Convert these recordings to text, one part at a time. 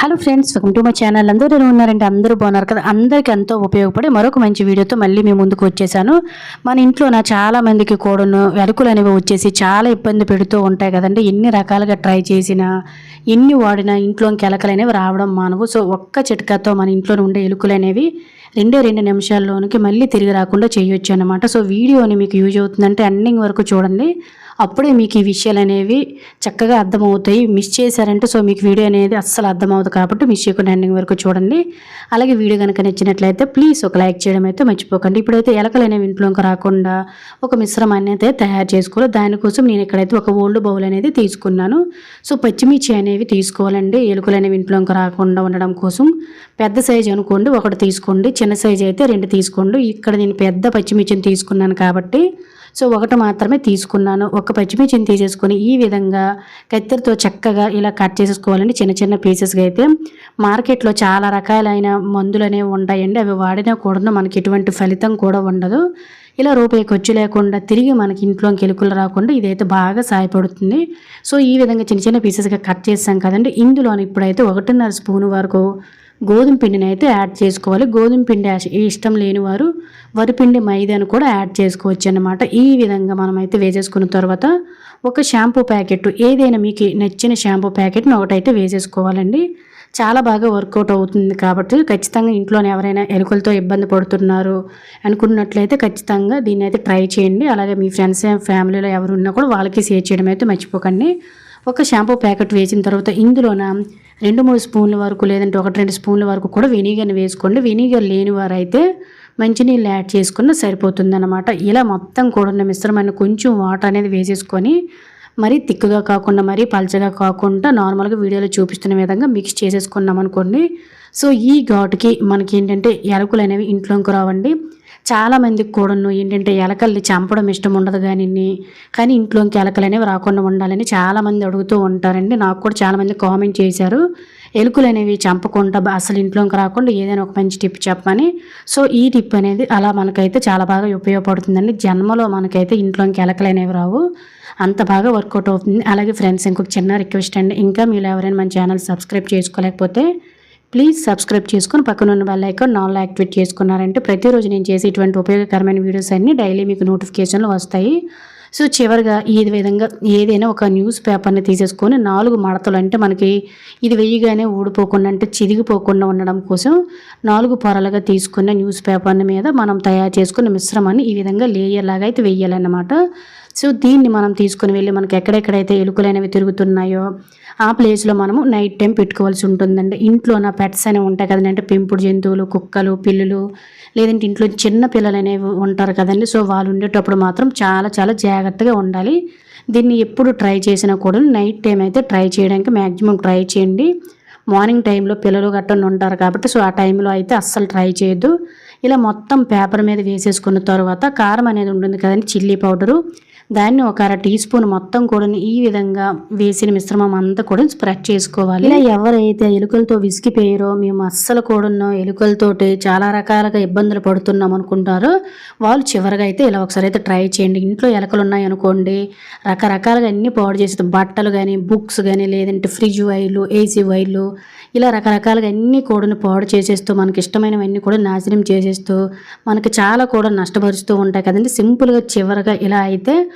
Hello friends welcome to my channel అందరూ ఎలా ఉన్నారంటే అందరూ బాగున్నారు కదా? అందరికీ ఎంతో ఉపయోగపడే మరొక మంచి వీడియోతో మళ్ళీ మేము ముందుకు వచ్చేసాను. మన ఇంట్లో నా చాలా మందికి కూడాను ఎరుకులు అనేవి వచ్చేసి చాలా ఇబ్బంది పెడుతూ ఉంటాయి కదండి. ఎన్ని రకాలుగా ట్రై చేసినా ఎన్ని వాడినా ఇంట్లోకి ఎలకలు అనేవి రావడం మానవు. సో ఒక్క చిట్కాతో మన ఇంట్లో ఉండే ఎలుకలు అనేవి రెండే రెండు నిమిషాల్లోనికి మళ్ళీ తిరిగి రాకుండా చేయొచ్చు అనమాట సో వీడియోని మీకు యూజ్ అవుతుందంటే ఎండింగ్ వరకు చూడండి. అప్పుడే మీకు ఈ విషయాలు అనేవి చక్కగా అర్థమవుతాయి. మిస్ చేశారంటే సో మీకు వీడియో అనేది అస్సలు అర్థమవుతుంది కాబట్టి మిస్ చేయకుండా ఎండింగ్ వరకు చూడండి. అలాగే వీడియో కనుక నచ్చినట్లయితే ప్లీజ్ ఒక లైక్ చేయడం అయితే మర్చిపోకండి. ఇప్పుడైతే ఎలకలు అనేవి ఇంట్లోకి రాకుండా ఒక మిశ్రమాన్ని అయితే తయారు చేసుకోవాలి. దానికోసం నేను ఇక్కడైతే ఒక ఓల్డ్ బౌల్ అనేది తీసుకున్నాను. సో పచ్చిమిర్చి అనేవి తీసుకోవాలండి. ఎలుకలు అనేవి ఇంట్లోకి రాకుండా ఉండడం కోసం పెద్ద సైజు అనుకోండి. ఒకటి తీసుకోండి. చిన్న సైజు అయితే రెండు తీసుకోండి. ఇక్కడ నేను పెద్ద పచ్చిమిర్చిని తీసుకున్నాను కాబట్టి సో ఒకటి మాత్రమే తీసుకున్నాను. ఒక పచ్చిమిర్చిని తీసేసుకొని ఈ విధంగా కత్తెరతో చక్కగా ఇలా కట్ చేసేసుకోవాలండి. చిన్న చిన్న పీసెస్గా అయితే మార్కెట్లో చాలా రకాలైన మందులు అనేవి ఉంటాయండి. అవి వాడినా కూడా మనకి ఎటువంటి ఫలితం కూడా ఉండదు. ఇలా రూపాయి ఖర్చు లేకుండా తిరిగి మనకి ఇంట్లోకి ఎలుకలు రాకుండా ఇదైతే బాగా సహాయపడుతుంది సో ఈ విధంగా చిన్న చిన్న పీసెస్గా కట్ చేసాం కదండి. ఇందులో ఇప్పుడైతే ఒకటిన్నర స్పూన్ వరకు గోధుమ పిండిని అయితే యాడ్ చేసుకోవాలి. గోధుమ పిండి ఇష్టం లేని వారు వరిపిండి మైదాను కూడా యాడ్ చేసుకోవచ్చు అన్నమాట. ఈ విధంగా మనమైతే వేసేసుకున్న తర్వాత ఒక షాంపూ ప్యాకెట్ ఏదైనా మీకు నచ్చిన షాంపూ ప్యాకెట్ని ఒకటైతే వేసేసుకోవాలండి. చాలా బాగా వర్కౌట్ అవుతుంది కాబట్టి ఖచ్చితంగా ఇంట్లోనే ఎవరైనా ఎలుకలతో ఇబ్బంది పడుతున్నారు అనుకున్నట్లయితే ఖచ్చితంగా దీన్ని అయితే ట్రై చేయండి. అలాగే మీ ఫ్రెండ్స్ ఫ్యామిలీలో ఎవరు ఉన్నా కూడా వాళ్ళకి షేర్ చేయడం అయితే మర్చిపోకండి. ఒక షాంపూ ప్యాకెట్ వేసిన తర్వాత ఇందులోన రెండు మూడు స్పూన్ల వరకు లేదంటే ఒకటి రెండు స్పూన్ల వరకు కూడా వెనిగర్ని వేసుకోండి. వెనిగర్ లేని వారైతే మంచినీళ్ళు యాడ్ చేసుకున్న సరిపోతుందన్నమాట. ఇలా మొత్తం కూడా ఉన్న మిశ్రమాన్ని కొంచెం వాటర్ అనేది వేసేసుకొని మరీ తిక్కుగా కాకుండా మరీ పలచగా కాకుండా నార్మల్గా వీడియోలో చూపిస్తున్న విధంగా మిక్స్ చేసేసుకున్నాం అనుకోండి సో ఈ ఘాటుకి మనకి ఏంటంటే ఎలకలు అనేవి ఇంట్లోకి రావండి. చాలామందికి కూడాను ఏంటంటే ఎలకల్ని చంపడం ఇష్టం ఉండదు కానీ కానీ ఇంట్లోకి ఎలకలు అనేవి రాకుండా ఉండాలని చాలామంది అడుగుతూ ఉంటారండి. నాకు కూడా చాలామంది కామెంట్ చేశారు. ఎలుకలు అనేవి చంపకుండా అసలు ఇంట్లోకి రాకుండా ఏదైనా ఒక మంచి టిప్ చెప్పమని. సో ఈ టిప్ అనేది అలా మనకైతే చాలా బాగా ఉపయోగపడుతుందండి. జన్మలో మనకైతే ఇంట్లోకి ఎలకలు అనేవి రావు. అంత బాగా వర్కౌట్ అవుతుంది. అలాగే ఫ్రెండ్స్ ఇంకొక చిన్న రిక్వెస్ట్ అండి. ఇంకా మీరు ఎవరైనా మన ఛానల్ సబ్స్క్రైబ్ చేసుకోలేకపోతే ప్లీజ్ సబ్స్క్రైబ్ చేసుకుని పక్కన ఉన్న బెల్ ఐకాన్ నాలో యాక్టివేట్ చేసుకున్నారంటే ప్రతిరోజు నేను చేసే ఇటువంటి ఉపయోగకరమైన వీడియోస్ అన్నీ డైలీ మీకు నోటిఫికేషన్లు వస్తాయి. సో చివరిగా ఈ విధంగా ఏదైనా ఒక న్యూస్ పేపర్ని తీసేసుకొని నాలుగు మడతలు అంటే మనకి ఇది వెయ్యిగానే ఊడిపోకుండా అంటే చిరిగిపోకుండా ఉండడం కోసం నాలుగు పొరలుగా తీసుకున్న న్యూస్ పేపర్ని మీద మనం తయారు చేసుకున్న మిశ్రమాన్ని ఈ విధంగా లేయర్ లాగా అయితే వెయ్యాలన్నమాట సో దీన్ని మనం తీసుకుని వెళ్ళి మనకి ఎక్కడెక్కడైతే ఎలుకలైనవి తిరుగుతున్నాయో ఆ ప్లేస్లో మనము నైట్ టైం పెట్టుకోవాల్సి ఉంటుందండి. ఇంట్లో నా పెట్స్ అనేవి ఉంటాయి కదండి. అంటే పెంపుడు జంతువులు కుక్కలు పిల్లులు లేదంటే ఇంట్లో చిన్న పిల్లలు అనేవి ఉంటారు కదండి. సో వాళ్ళు ఉండేటప్పుడు మాత్రం చాలా చాలా జాగ్రత్తగా ఉండాలి. దీన్ని ఎప్పుడు ట్రై చేసినా కూడా నైట్ టైం అయితే ట్రై చేయడానికి మ్యాక్సిమం ట్రై చేయండి. మార్నింగ్ టైంలో పిల్లలు గట్టని ఉంటారు కాబట్టి సో ఆ టైంలో అయితే అస్సలు ట్రై చేయొద్దు. ఇలా మొత్తం పేపర్ మీద వేసేసుకున్న తర్వాత కారం అనేది ఉంటుంది కదండి చిల్లీ పౌడరు దాన్ని ఒక అర టీ స్పూన్ మొత్తం కూడా ఈ విధంగా వేసిన మిశ్రమం అంతా కూడా స్ప్రెడ్ చేసుకోవాలి. ఇలా ఎవరైతే ఎలుకలతో విసిగిపోయారో మేము అస్సలు కూడా ఎలుకలతోటి చాలా రకాలుగా ఇబ్బందులు పడుతున్నాం అనుకుంటారో వాళ్ళు చివరిగా అయితే ఇలా ఒకసారి అయితే ట్రై చేయండి. ఇంట్లో ఎలుకలు ఉన్నాయి అనుకోండి రకరకాలుగా అన్ని పాడు చేసేది. బట్టలు కానీ బుక్స్ కానీ లేదంటే ఫ్రిడ్జ్ వైర్లు ఏసీ వైర్లు ఇలా రకరకాలుగా అన్ని కూడా పాడు చేసేస్తూ మనకి ఇష్టమైనవన్నీ కూడా నాశనం చేసేస్తూ మనకి చాలా కూడా నష్టపరుస్తూ ఉంటాయి కదండి. సింపుల్గా చివరిగా ఇలా అయితే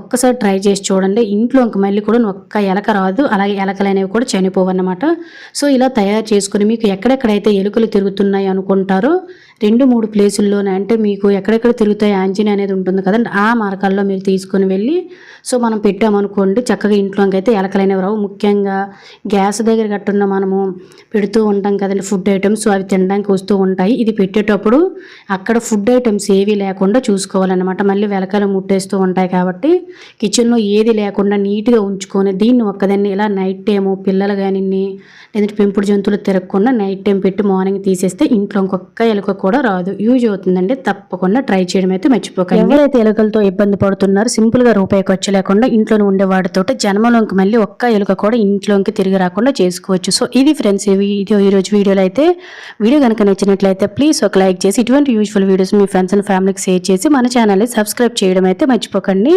ఒక్కసారి ట్రై చేసి చూడండి. ఇంట్లో ఇంక మళ్ళీ కూడా ఒక్క ఎలక రాదు. అలాగే ఎలకలు అనేవి కూడా చనిపోవన్నమాట. సో ఇలా తయారు చేసుకుని మీకు ఎక్కడెక్కడైతే ఎలుకలు తిరుగుతున్నాయి అనుకుంటారో రెండు మూడు ప్లేసుల్లోనే అంటే మీకు ఎక్కడెక్కడ తిరుగుతాయి ఆంజనీ అనేది ఉంటుంది కదండి. ఆ మార్గాల్లో మీరు తీసుకుని వెళ్ళి సో మనం పెట్టామనుకోండి చక్కగా ఇంట్లోకైతే అయితే ఎలకలైనవి రావు. ముఖ్యంగా గ్యాస్ దగ్గర కట్టున్న మనము పెడుతూ ఉంటాం కదండి ఫుడ్ ఐటమ్స్. అవి తినడానికి వస్తూ ఉంటాయి. ఇది పెట్టేటప్పుడు అక్కడ ఫుడ్ ఐటమ్స్ ఏవి లేకుండా చూసుకోవాలన్నమాట. మళ్ళీ వెలకలు ముట్టేస్తూ ఉంటాయి కాబట్టి కిచెన్లో ఏది లేకుండా నీట్గా ఉంచుకొని దీన్ని ఒక్కదాన్ని ఇలా నైట్ టైము పిల్లలు కానీ లేదంటే పెంపుడు జంతువులు తిరగకుండా నైట్ టైం పెట్టి మార్నింగ్ తీసేస్తే ఇంట్లో ఇంకొక ఎలుక కూడా రాదు. యూజ్ అవుతుందండి. తప్పకుండా ట్రై చేయడం అయితే మర్చిపోకండి. ఎవరైతే ఎలుకలతో ఇబ్బంది పడుతున్నారో సింపుల్గా రూపాయి ఖర్చు లేకుండా ఇంట్లోనే ఉండే వాటితో జన్మలోకి మళ్ళీ ఒక్క ఎలుక కూడా ఇంట్లోకి తిరిగి రాకుండా చేసుకోవచ్చు. సో ఇది ఫ్రెండ్స్ ఈ వీడియో ఈరోజు వీడియోలో అయితే వీడియో కనుక నచ్చినట్లయితే ప్లీజ్ ఒక లైక్ చేసి ఇటువంటి యూజ్ఫుల్ వీడియోస్ మీ ఫ్రెండ్స్ అండ్ ఫ్యామిలీకి షేర్ చేసి మన ఛానల్ని సబ్స్క్రైబ్ చేయడం అయితే మర్చిపోకండి.